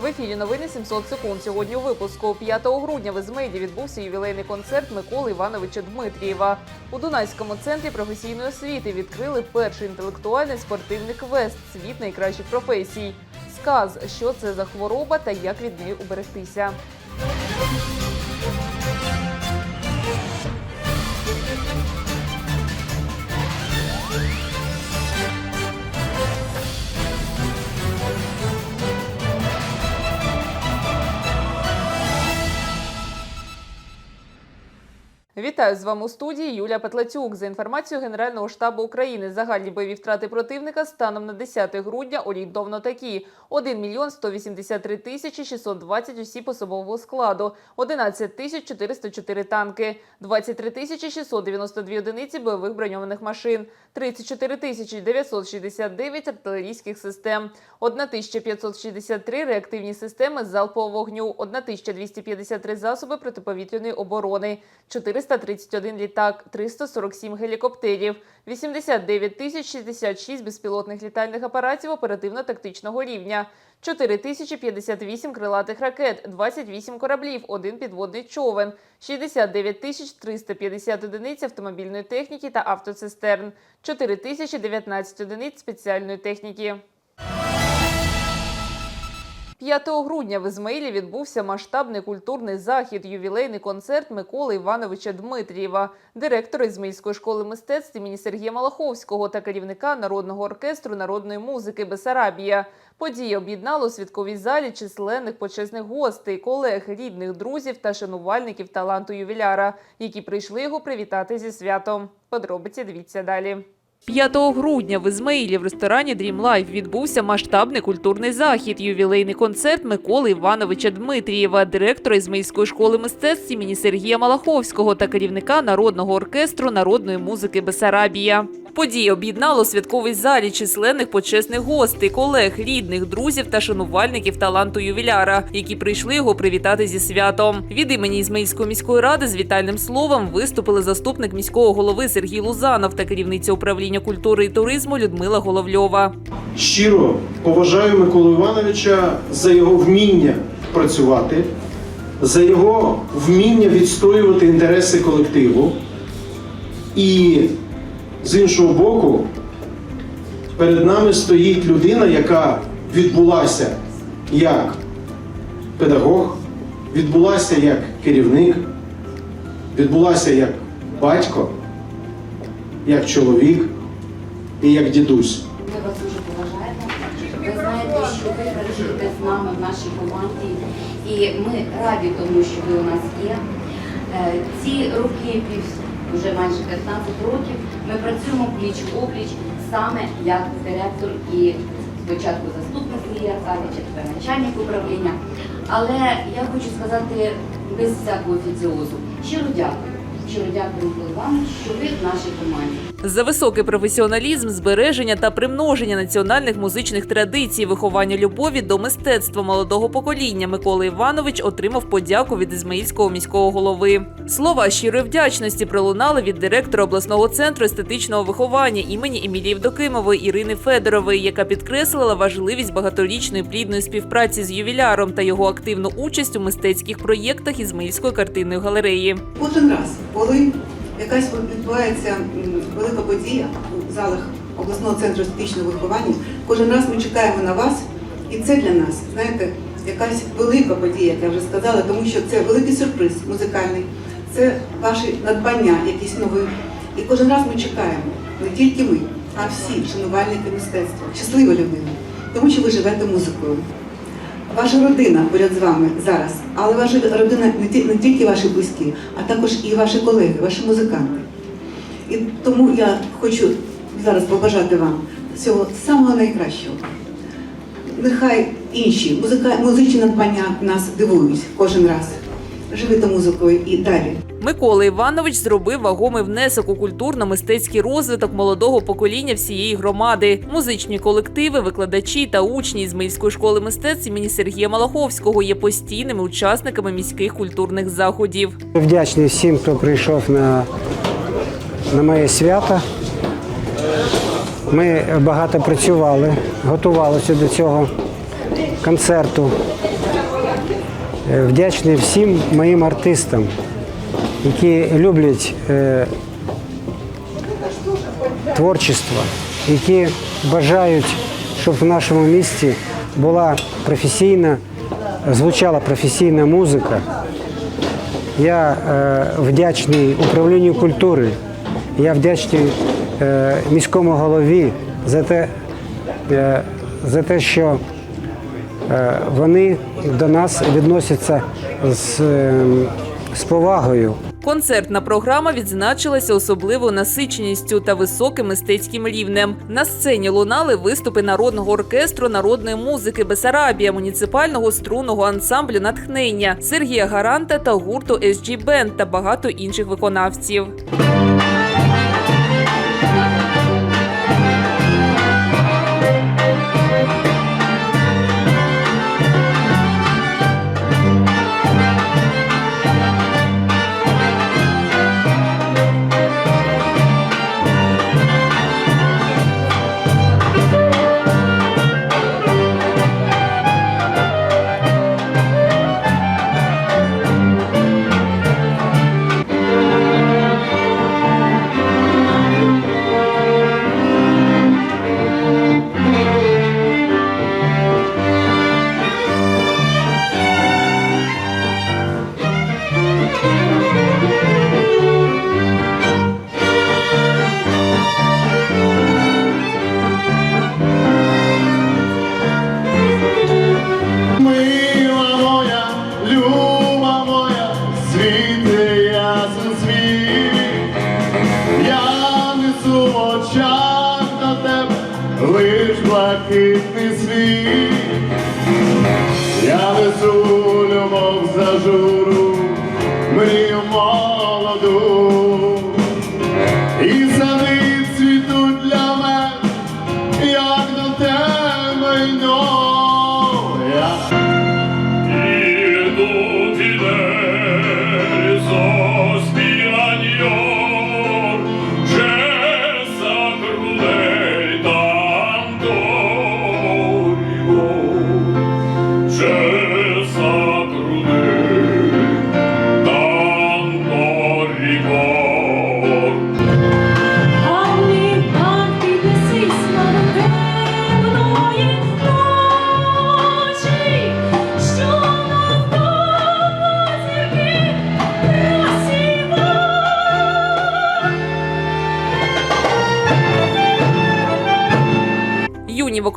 В ефірі новини 700 секунд. Сьогодні у випуску 5 грудня в Ізмейді відбувся ювілейний концерт Миколи Івановича Дмитрієва. У Дунайському центрі професійної освіти відкрили перший інтелектуальний спортивний квест Світ найкращих професій. Сказ, що це за хвороба та як від неї уберегтися. Вітаю з вами у студії Юлія Петлацюк. За інформацією Генерального штабу України, загальні бойові втрати противника станом на 10 грудня орієнтовно такі: 1 мільйон 183 тисячі 620 осіб особового складу, 11 тисяч 404 танки, 23 тисячі 692 одиниці бойових броньованих машин, 34 тисячі 969 артилерійських систем, 1563 реактивні системи залпового вогню, 1253 засоби протиповітряної оборони, 431 літак, 347 гелікоптерів, 89 тисяч 66 безпілотних літальних апаратів оперативно-тактичного рівня, 4058 крилатих ракет, 28 кораблів, один підводний човен, 69 тисяч 350 одиниць автомобільної техніки та автоцистерн, 4019 одиниць спеціальної техніки. 5 грудня в Ізмаїлі відбувся масштабний культурний захід, ювілейний концерт Миколи Івановича Дмитрієва, директора Ізмаїльської школи мистецтв імені Сергія Малаховського та керівника народного оркестру народної музики Бесарабія. Подія об'єднала у святковій залі численних почесних гостей, колег, рідних, друзів та шанувальників таланту ювіляра, які прийшли його привітати зі святом. Подробиці дивіться далі. 5 грудня в Ізмаїлі в ресторані Dream Life відбувся масштабний культурний захід, ювілейний концерт Миколи Івановича Дмитрієва, директора Ізмаїльської школи мистецтв імені Сергія Малаховського та керівника народного оркестру народної музики Бесарабія. Подія об'єднала у святковій залі численних почесних гостей, колег, рідних, друзів та шанувальників таланту ювіляра, які прийшли його привітати зі святом. Від імені Ізмаїльської міської ради з вітальним словом виступили заступник міського голови Сергій Лузанов та керівниця управління культури і туризму Людмила Головльова. Щиро поважаю Миколу Івановича за його вміння працювати, за його вміння відстоювати інтереси колективу. І з іншого боку, перед нами стоїть людина, яка відбулася як педагог, відбулася як керівник, відбулася як батько, як чоловік і як дідусь. Ми вас дуже поважаємо. Ви знаєте, що ви працюєте з нами в нашій команді, і ми раді тому, що ви у нас є. Е, Ці роки, вже майже 15 років, ми працюємо пліч опліч саме як директор і спочатку заступник Лія Аркадійовича, тепер начальник управління. Але я хочу сказати без всякого офіціозу. Щиро дякую. Щиро дякую, Микола Іванович, що ви в нашій команді. За високий професіоналізм, збереження та примноження національних музичних традицій, виховання любові до мистецтва молодого покоління Микола Іванович отримав подяку від Ізмаїльського міського голови. Слова щирої вдячності пролунали від директора обласного центру естетичного виховання імені Емілії Євдокимової Ірини Федорової, яка підкреслила важливість багаторічної плідної співпраці з ювіляром та його активну участь у мистецьких проєктах Ізмаїльської картинної галереї. Кожен раз, коли якась відбувається велика подія у залах обласного центру естетичного виховання, кожен раз ми чекаємо на вас, і це для нас, знаєте, якась велика подія, як я вже сказала, тому що це великий сюрприз музикальний, це ваші надбання, якісь нові. І кожен раз ми чекаємо, не тільки ми, а всі шанувальники мистецтва, щаслива людина, тому що ви живете музикою. Ваша родина поряд з вами зараз, але ваша родина не ті- не тільки ваші близькі, а також і ваші колеги, ваші музиканти. І тому я хочу зараз побажати вам всього самого найкращого. Нехай інші музичні надбання нас дивують кожен раз. Живите музикою і далі. Микола Іванович зробив вагомий внесок у культурно-мистецький розвиток молодого покоління всієї громади. Музичні колективи, викладачі та учні з Мильської школи мистецтв імені Сергія Малаховського є постійними учасниками міських культурних заходів. Вдячний всім, хто прийшов на, на моє свято. Ми багато працювали, готувалися до цього концерту. Е, вдячний всім моїм артистам, які люблять е, творчество, які бажають, щоб в нашому місті була професійна, звучала професійна музика. Я е, вдячний управлінню культури, я вдячний міському голові за те, за те, що вони до нас відносяться з, е, з повагою. Концертна програма відзначилася особливою насиченістю та високим мистецьким рівнем. На сцені лунали виступи народного оркестру народної музики Бесарабія, муніципального струнного ансамблю натхнення Сергія Гаранта та гурту SG Band та багато інших виконавців.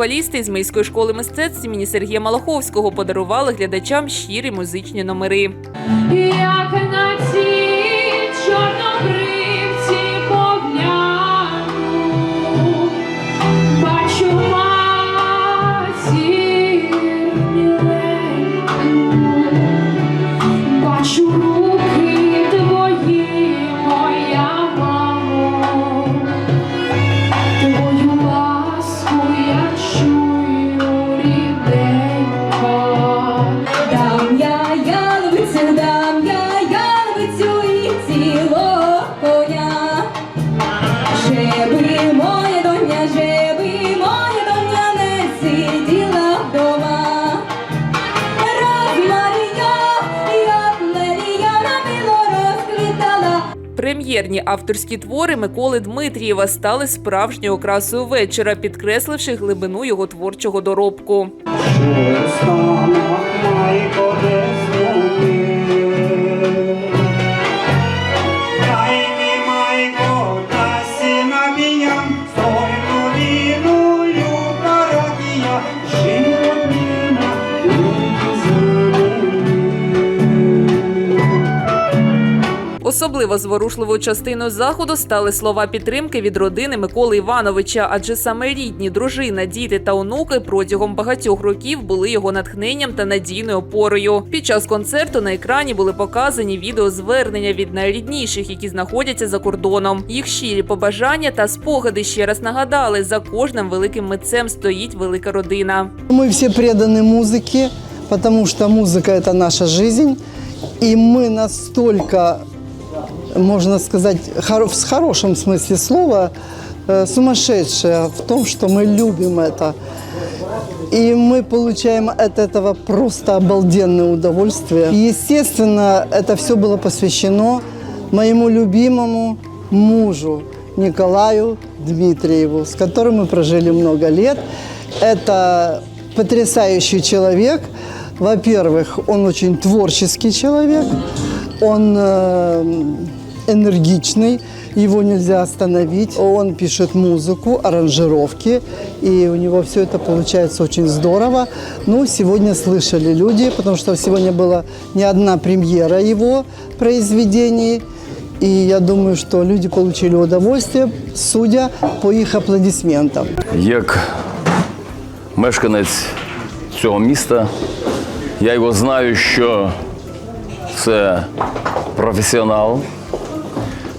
Вокалісти з мийської школи мистецтв імені Сергія Малаховського подарували глядачам щирі музичні номери. Як Прем'єрні авторські твори Миколи Дмитрієва стали справжньою окрасою вечора, підкресливши глибину його творчого доробку. Особливо зворушливою частиною заходу стали слова підтримки від родини Миколи Івановича, адже саме рідні, дружина, діти та онуки протягом багатьох років були його натхненням та надійною опорою. Під час концерту на екрані були показані відеозвернення від найрідніших, які знаходяться за кордоном. Їх щирі побажання та спогади ще раз нагадали: за кожним великим митцем стоїть велика родина. Мы все преданы музыке, потому что музыка – это наша жизнь. И мы настолько, можно сказать, в хорошем смысле слова, э, сумасшедшие в том, что мы любим это. И мы получаем от этого просто обалденное удовольствие. И, естественно, это все было посвящено моему любимому мужу Николаю Дмитриеву, с которым мы прожили много лет. Это потрясающий человек. Во-первых, он очень творческий человек, он э, энергичный, его нельзя остановить. Он пишет музыку, аранжировки, и у него все это получается очень здорово. Ну, сегодня слышали люди, потому что сегодня была не одна премьера его произведений. И я думаю, что люди получили удовольствие, судя по их аплодисментам. Як мешканець цього міста, я його знаю, що це професіонал,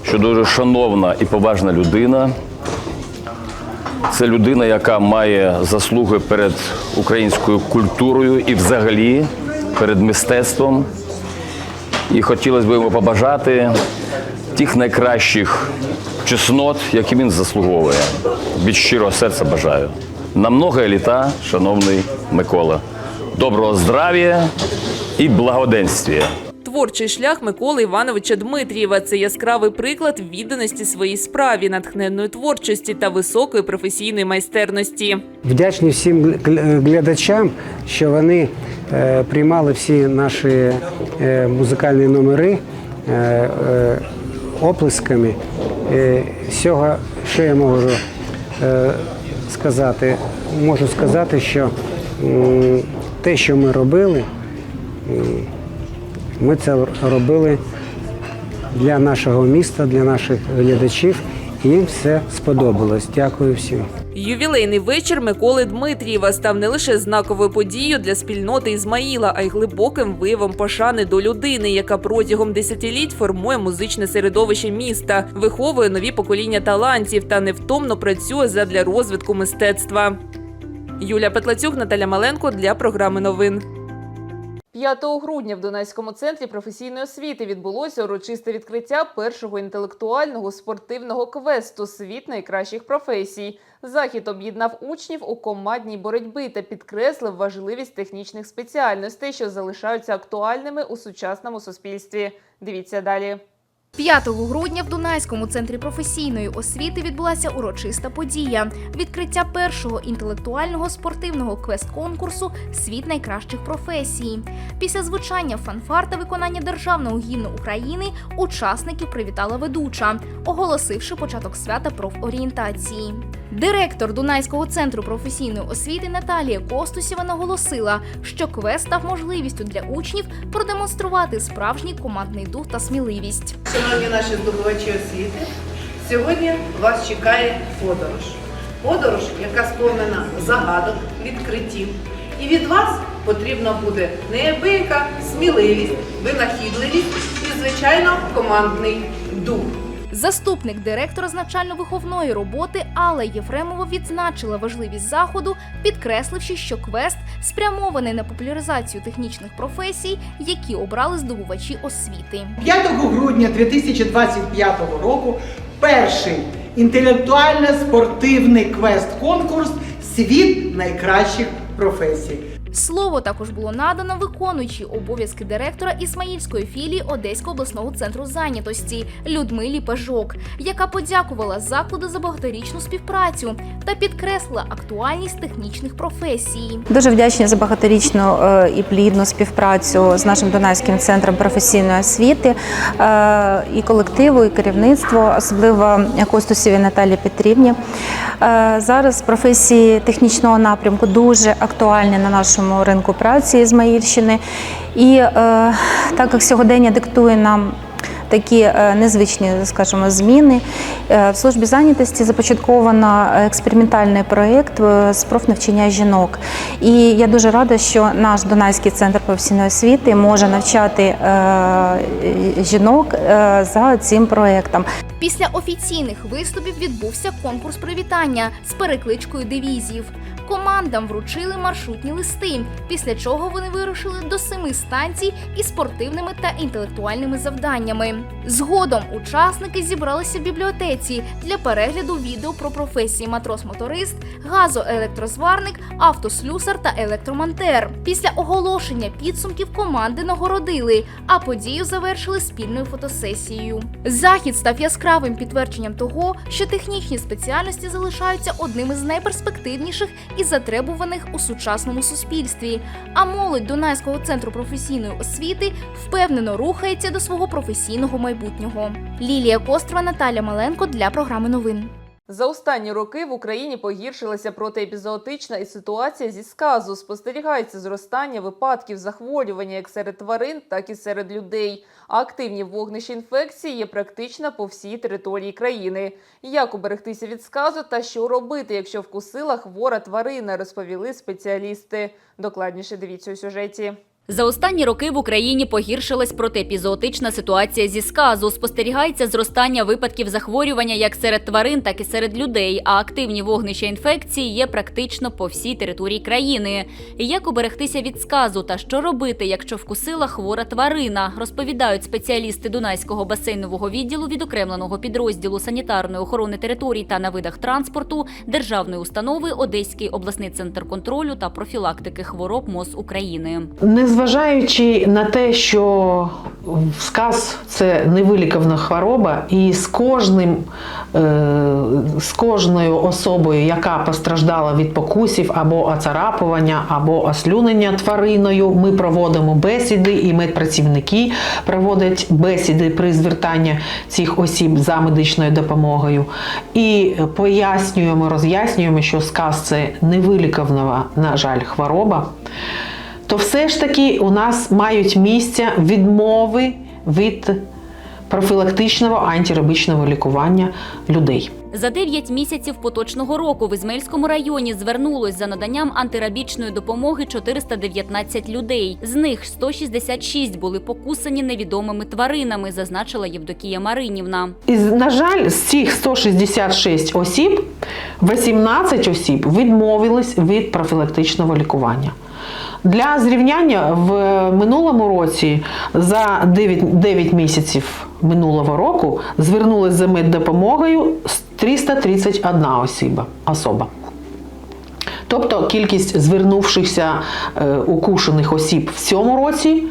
що дуже шановна і поважна людина. Це людина, яка має заслуги перед українською культурою і взагалі перед мистецтвом. І хотілося б йому побажати тих найкращих чеснот, які він заслуговує. Від щирого серця бажаю. На многое літа, шановний Микола. Доброго здрав'я і благоденствия. Творчий шлях Миколи Івановича Дмитрієва це яскравий приклад відданості своїй справі, натхненної творчості та високої професійної майстерності. Вдячні всім гл- глядачам, що вони е, приймали всі наші е, музикальні номери е, оплесками. Всього, що я можу сказати, можу сказати, що те, що ми робили, ми це робили для нашого міста, для наших глядачів. Їм все сподобалось. Дякую всім. Ювілейний вечір Миколи Дмитрієва став не лише знаковою подією для спільноти Ізмаїла, а й глибоким виявом пошани до людини, яка протягом десятиліть формує музичне середовище міста, виховує нові покоління талантів та невтомно працює задля розвитку мистецтва. Юля Петлацюк, Наталя Маленко для програми новин. 5 грудня в Донецькому центрі професійної освіти відбулося урочисте відкриття першого інтелектуального спортивного квесту Світ найкращих професій. Захід об'єднав учнів у командній боротьби та підкреслив важливість технічних спеціальностей, що залишаються актуальними у сучасному суспільстві. Дивіться далі. 5 грудня в Дунайському центрі професійної освіти відбулася урочиста подія відкриття першого інтелектуального спортивного квест-конкурсу Світ найкращих професій. Після звучання фанфар та виконання державного гімну України учасників привітала ведуча, оголосивши початок свята профорієнтації. Директор Дунайського центру професійної освіти Наталія Костусєва наголосила, що квест став можливістю для учнів продемонструвати справжній командний дух та сміливість. Шановні наші здобувачі освіти, сьогодні вас чекає подорож. Подорож, яка сповнена загадок, відкриттів. І від вас потрібна буде неабияка сміливість, винахідливість і, звичайно, командний дух. Заступник директора з навчально-виховної роботи Алла Єфремова відзначила важливість заходу, підкресливши, що квест спрямований на популяризацію технічних професій, які обрали здобувачі освіти. 5 грудня 2025 року перший інтелектуально-спортивний квест-конкурс Світ найкращих професій. Слово також було надано виконуючій обов'язки директора Ісмаїльської філії Одеського обласного центру зайнятості Людмилі Пежок, яка подякувала закладу за багаторічну співпрацю та підкреслила актуальність технічних професій. Дуже вдячні за багаторічну е, і плідну співпрацю з нашим Донецьким центром професійної освіти е, і колективу, і керівництву, особливо Костусіві Наталії Петрівні. Е, Зараз професії технічного напрямку дуже актуальні на нашому ринку праці Ізмаїльщини. І е, так як сьогодення диктує нам такі е, незвичні, скажімо, зміни. Е, В службі зайнятості започатковано експериментальний проєкт е, з профнавчання жінок. І я дуже рада, що наш Донайський центр професійної освіти може навчати жінок за цим проєктом. Після офіційних виступів відбувся конкурс привітання з перекличкою девізів. Командам вручили маршрутні листи, після чого вони вирушили до семи станцій із спортивними та інтелектуальними завданнями. Згодом учасники зібралися в бібліотеці для перегляду відео про професії матрос-моторист, газоелектрозварник, автослюсар та електромонтер. Після оголошення підсумків команди нагородили, а подію завершили спільною фотосесією. Захід став яскравим підтвердженням того, що технічні спеціальності залишаються одним із найперспективніших і затребуваних у сучасному суспільстві. А молодь Дунайського центру професійної освіти впевнено рухається до свого професійного майбутнього. Лілія Кострова, Наталя Маленко для програми новин. За останні роки в Україні погіршилася протиепізоотична і ситуація зі сказу. Спостерігається зростання випадків захворювання як серед тварин, так і серед людей. А активні вогнища інфекції є практично по всій території країни. Як уберегтися від сказу та що робити, якщо вкусила хвора тварина, розповіли спеціалісти. Докладніше дивіться у сюжеті. За останні роки в Україні погіршилась протиепізоотична ситуація зі сказу. Спостерігається зростання випадків захворювання як серед тварин, так і серед людей. А активні вогнища інфекції є практично по всій території країни. Як уберегтися від сказу та що робити, якщо вкусила хвора тварина, розповідають спеціалісти Дунайського басейнового відділу відокремленого підрозділу санітарної охорони територій та на видах транспорту державної установи Одеський обласний центр контролю та профілактики хвороб МОЗ України. Незважаючи на те, що сказ це невиліковна хвороба, і з кожним е, з кожною особою, яка постраждала від покусів або оцарапування, або ослюнення твариною, ми проводимо бесіди, і медпрацівники проводять бесіди при звертанні цих осіб за медичною допомогою. І пояснюємо, роз'яснюємо, що сказ це невиліковна, на жаль, хвороба то все ж таки у нас мають місце відмови від профілактичного антирабічного лікування людей. За 9 місяців поточного року в Ізмельському районі звернулось за наданням антирабічної допомоги 419 людей. З них 166 були покусані невідомими тваринами, зазначила Євдокія Маринівна. І, на жаль, з цих 166 осіб 18 осіб відмовились від профілактичного лікування. Для зрівняння в минулому році за 9, 9 місяців минулого року звернулись за меддопомогою 331 особа. особа. Тобто кількість звернувшихся е, укушених осіб в цьому році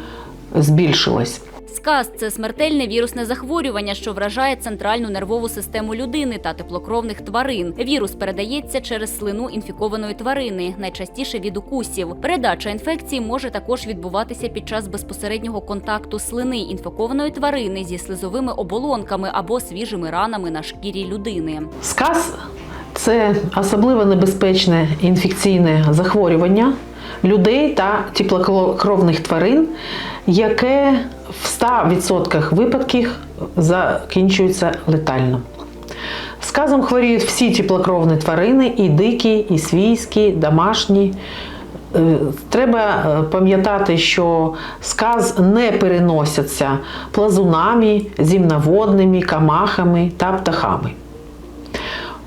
збільшилась. Сказ це смертельне вірусне захворювання, що вражає центральну нервову систему людини та теплокровних тварин. Вірус передається через слину інфікованої тварини, найчастіше від укусів. Передача інфекції може також відбуватися під час безпосереднього контакту слини інфікованої тварини зі слизовими оболонками або свіжими ранами на шкірі людини. Сказ це особливо небезпечне інфекційне захворювання людей та теплокровних тварин, яке в 100% випадків закінчується летально. Сказом хворіють всі теплокровні тварини, і дикі, і свійські, домашні. Е, Треба е, пам'ятати, що сказ не переносяться плазунами, зімноводними, камахами та птахами.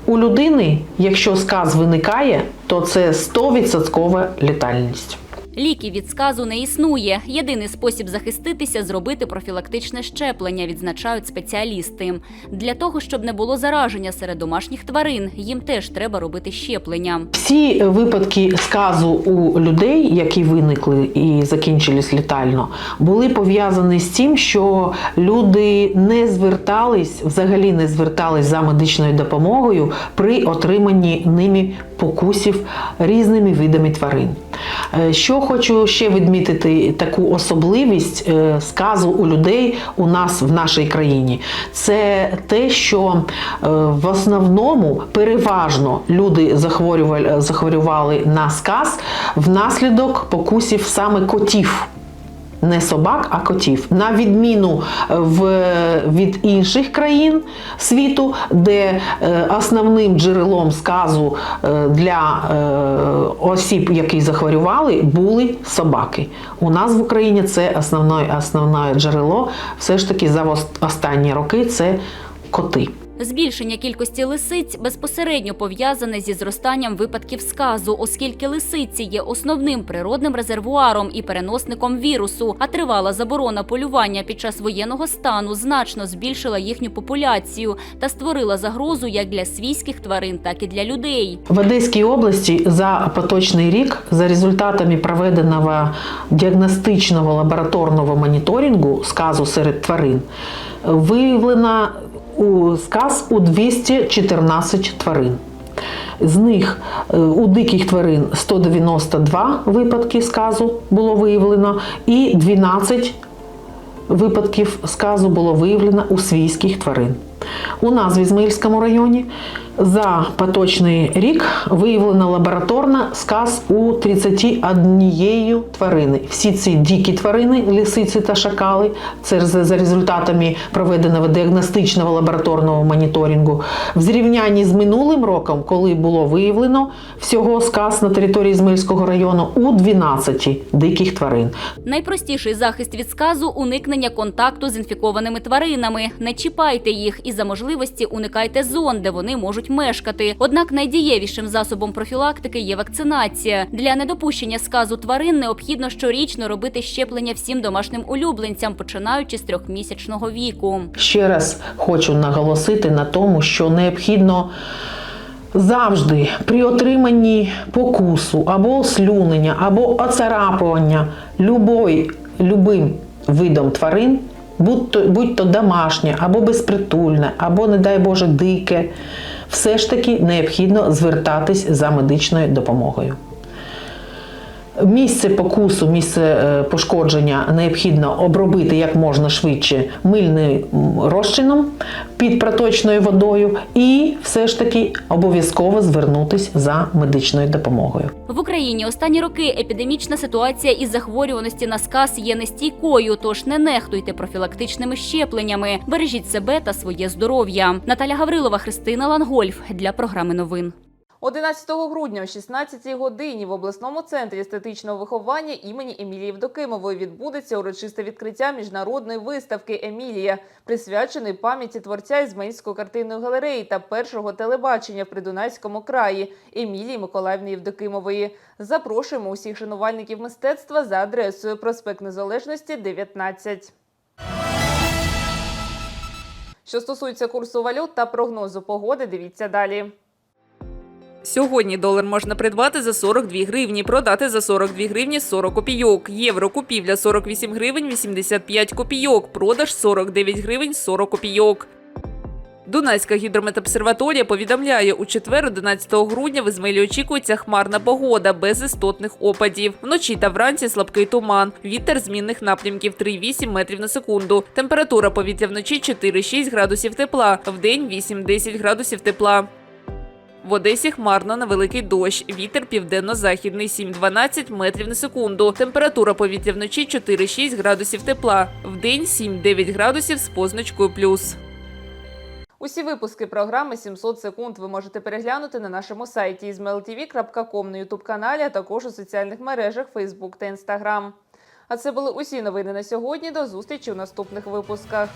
У людини, якщо сказ виникає, то це 100% літальність. Ліків від сказу не існує. Єдиний спосіб захиститися зробити профілактичне щеплення, відзначають спеціалісти. Для того щоб не було зараження серед домашніх тварин, їм теж треба робити щеплення. Всі випадки сказу у людей, які виникли і закінчились літально, були пов'язані з тим, що люди не звертались, взагалі не звертались за медичною допомогою при отриманні ними покусів різними видами тварин. Е, Що хочу ще відмітити таку особливість е, сказу у людей у нас в нашій країні, це те, що е, в основному переважно люди захворювали, захворювали на сказ внаслідок покусів саме котів. Не собак, а котів. На відміну в, від інших країн світу, де е, основним джерелом сказу е, для е, осіб, які захворювали, були собаки. У нас в Україні це основне, основне джерело, все ж таки за останні роки це коти. Збільшення кількості лисиць безпосередньо пов'язане зі зростанням випадків сказу, оскільки лисиці є основним природним резервуаром і переносником вірусу, а тривала заборона полювання під час воєнного стану значно збільшила їхню популяцію та створила загрозу як для свійських тварин, так і для людей. В Одеській області за поточний рік за результатами проведеного діагностичного лабораторного моніторингу сказу серед тварин виявлено у сказ у 214 тварин. З них е, у диких тварин 192 випадки сказу було виявлено, і 12 випадків сказу було виявлено у свійських тварин. У нас в Ізмаїльському районі за поточний рік виявлено лабораторно сказ у 31 тварини. Всі ці дикі тварини, лисиці та шакали, це за результатами проведеного діагностичного лабораторного моніторингу. В зрівнянні з минулим роком, коли було виявлено всього сказ на території Ізмаїльського району у 12 диких тварин. Найпростіший захист від сказу уникнення контакту з інфікованими тваринами. Не чіпайте їх і за можливості уникайте зон, де вони можуть мешкати. Однак найдієвішим засобом профілактики є вакцинація. Для недопущення сказу тварин необхідно щорічно робити щеплення всім домашнім улюбленцям, починаючи з трьохмісячного віку. Ще раз хочу наголосити на тому, що необхідно завжди при отриманні покусу або ослюнення, або оцарапування любой, любим видом тварин, будь то, будь то домашнє, або безпритульне, або, не дай Боже, дике, все ж таки необхідно звертатись за медичною допомогою. Місце покусу, місце е, пошкодження необхідно обробити як можна швидше мильним розчином під проточною водою, і все ж таки обов'язково звернутись за медичною допомогою. В Україні останні роки епідемічна ситуація із захворюваності на сказ є нестійкою, тож не нехтуйте профілактичними щепленнями. Бережіть себе та своє здоров'я. Наталя Гаврилова, Христина Лангольф для програми новин. 11 грудня о 16 годині в обласному центрі естетичного виховання імені Емілії Євдокимової відбудеться урочисте відкриття міжнародної виставки Емілія, присвяченої пам'яті творця Ізмаїльської картинної галереї та першого телебачення в Придунайському краї Емілії Миколаївни Євдокимової. Запрошуємо усіх шанувальників мистецтва за адресою проспект Незалежності 19. Що стосується курсу валют та прогнозу погоди, дивіться далі. Сьогодні долар можна придбати за 42 гривні, продати за 42 гривні 40 копійок. Євро купівля 48 гривень 85 копійок, продаж 49 гривень 40 копійок. Дунайська гідрометобсерваторія повідомляє, у четвер, 11 грудня, в Ізмаїлі очікується хмарна погода без істотних опадів. Вночі та вранці слабкий туман. Вітер змінних напрямків 3,8 метрів на секунду. Температура повітря вночі 4,6 градусів тепла, вдень 8-10 градусів тепла. В Одесі хмарно на великий дощ. Вітер південно-західний 7-12 метрів на секунду. Температура повітря вночі 4-6 градусів тепла. Вдень 7-9 градусів з позначкою плюс. Усі випуски програми «700 секунд ви можете переглянути на нашому сайті izmailtv.com на ютуб-каналі, а також у соціальних мережах Facebook та Instagram. А це були усі новини на сьогодні. До зустрічі у наступних випусках.